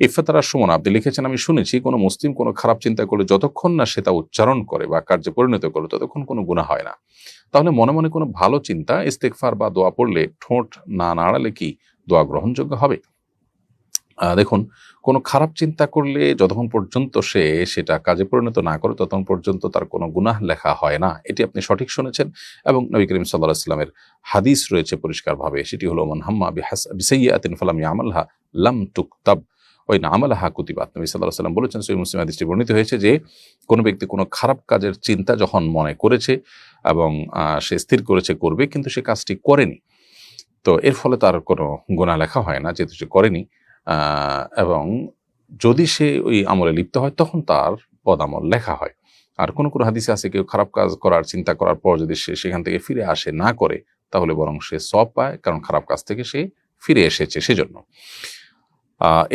ইফাতারা সুমন আপনি লিখেছেন, আমি শুনেছি, কোনো মুসলিম কোনো খারাপ চিন্তা করলে যতক্ষণ না সে তা উচ্চারণ করে বা কার্যে পরিণত করে ততক্ষণ কোনো গুণা হয় না। তাহলে মনে মনে কোনো ভালো চিন্তা ইস্তেকফার বা দোয়া পড়লে ঠোঁট না নাড়ালে কি দোয়া গ্রহণযোগ্য হবে? দেখুন, কোনো খারাপ চিন্তা করলে যতক্ষণ পর্যন্ত সে সেটা কাজে পরিণত না করে, ততক্ষণ পর্যন্ত তার কোনো গুনাহ লেখা হয় না। এটি আপনি সঠিক শুনেছেন এবং নবী করিম সাল্লাহ ইসলামের হাদিস রয়েছে পরিষ্কারভাবে। সেটি হলো, মন হাম্মা বিসাইয়াতিন ফালাম ইয়ামালহা লাম টুকতাব ওই না আমালাহা কুতিবাত নবী সাল্লাহ সাল্লাম বলেছেন সই মুসলিম হাদিসটি বর্ণিত হয়েছে যে, কোনো ব্যক্তি কোনো খারাপ কাজের চিন্তা যখন মনে করেছে এবং সে স্থির করেছে, করবে, কিন্তু সে কাজটি করেনি। তো এর ফলে তার কোনো গোনা লেখা হয় না, যেহেতু সে করেনি। এবং যদি সে ওই আমলে লিপ্ত হয়, তখন তার পদামল লেখা হয়। আর কোনো কোনো হাদিসে আছে, কেউ খারাপ কাজ করার, চিন্তা করার পর যদি সে সেখান থেকে ফিরে আসে, না করে, তাহলে বরং সে সব পায়, কারণ খারাপ কাজ থেকে সে ফিরে এসেছে, সেজন্য।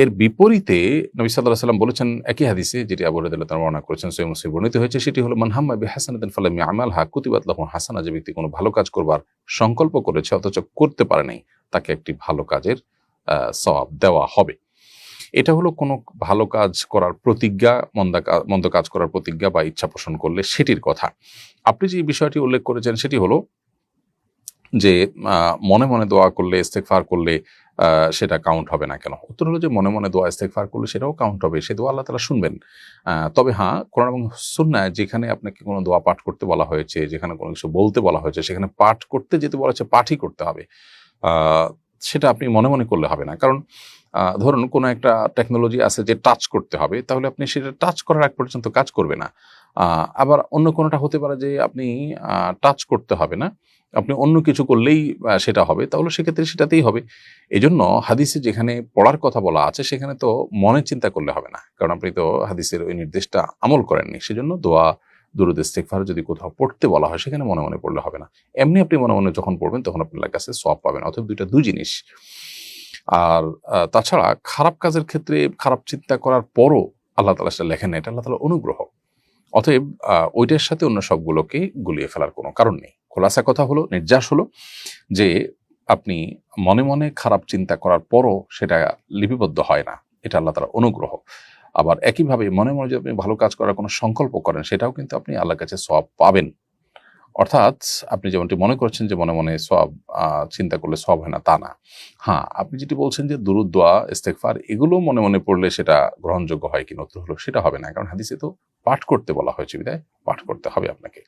এর বিপরীতে নবী সাল্লাহ সাল্লাম বলেছেন একই হাদিসে যেটি আবু তার বর্ণনা করেছেন সৈয়দ মুসলিম বর্ণিত হয়েছে, সেটি হলো মানহাম্মা বি হাসানাদিন ফালামি আমাল হা কুতিবাত লাহু হাসানা যে ব্যক্তি কোনো ভালো কাজ করবার সংকল্প করেছে, অথচ করতে পারে নাই, তাকে একটি ভালো কাজের সওয়াব দেওয়া হবে। এটা হলো কোনো ভালো কাজ করার প্রতিজ্ঞা, মন্দা মন্দ কাজ করার প্রতিজ্ঞা বা ইচ্ছা পোষণ করলে সেটির কথা। আপনি যে বিষয়টি উল্লেখ করেছেন, সেটি হলো যে মনে মনে দোয়া করলে ইস্তেকফার করলে সেটা কাউন্ট হবে না কেন? উত্তর হলো যে মনে মনে দোয়া ইস্তেকফার করলে সেটাও কাউন্ট হবে, সে দোয়া আল্লাহ তালা শুনবেন। তবে হ্যাঁ কোরআন এবং সুন্নায় যেখানে আপনাকে কোনো দোয়া পাঠ করতে বলা হয়েছে, যেখানে কোনো কিছু বলতে বলা হয়েছে, সেখানে পাঠ করতে যেতে বলা হচ্ছে পাঠই করতে হবে। সেটা আপনি মনে মনে করলে হবে না। কারণ ধরুন কোনো একটা টেকনোলজি আছে যে টাচ করতে হবে, তাহলে আপনি সেটা টাচ করার আগ পর্যন্ত কাজ করবে না। আবার অন্য কোনোটা হতে পারে যে আপনি টাচ করতে হবে না, আপনি অন্য কিছু করলেই সেটা হবে, তাহলে সেক্ষেত্রে সেটাতেই হবে। এই জন্য হাদিসে যেখানে পড়ার কথা বলা আছে, সেখানে তো মনে চিন্তা করলে হবে না, কারণ আপনি তো হাদিসের ওই নির্দেশটা আমল করেননি, সেজন্য দোয়া, দুরুদ ইস্তেকফার যদি কোথাও পড়তে বলা হয়, সেখানে মনে মনে পড়লে হবে না। এমনি আপনি মনে মনে যখন পড়বেন, তখন আপনার কাছে সব পাবেন অথবা দুইটা দুই জিনিস। আর তাছাড়া খারাপ কাজের ক্ষেত্রে খারাপ চিন্তা করার পরও আল্লাহ তালা সেটা লেখেন না এটা আল্লাহ তালা অনুগ্রহ। অতএব ওইটার সাথে অন্য সবগুলোকে গুলিয়ে ফেলার কোনো কারণ নেই। খোলাসা কথা হলো, নির্যাস হলো যে আপনি মনে মনে খারাপ চিন্তা করার পরও সেটা লিপিবদ্ধ হয় না। এটা আল্লাহ তালা অনুগ্রহ। আবার একইভাবে মনে মনে যদি আপনি ভালো কাজ করার কোনো সংকল্প করেন, সেটাও কিন্তু আপনি আল্লাহর কাছে সব পাবেন। অর্থাৎ আপনি যেমনটি মনে করছেন যে মনে মনে সব চিন্তা করলে সব হয় না, তা না। হ্যাঁ আপনি যেটি বলছেন যে দুরুদোয়া ইস্তেকফার এগুলো মনে মনে পড়লে সেটা গ্রহণযোগ্য হয় কি নতুন হলো, সেটা হবে না। কারণ হাদিসে তো পাঠ করতে বলা হয়েছে, বিদায়, পাঠ করতে হবে আপনাকে।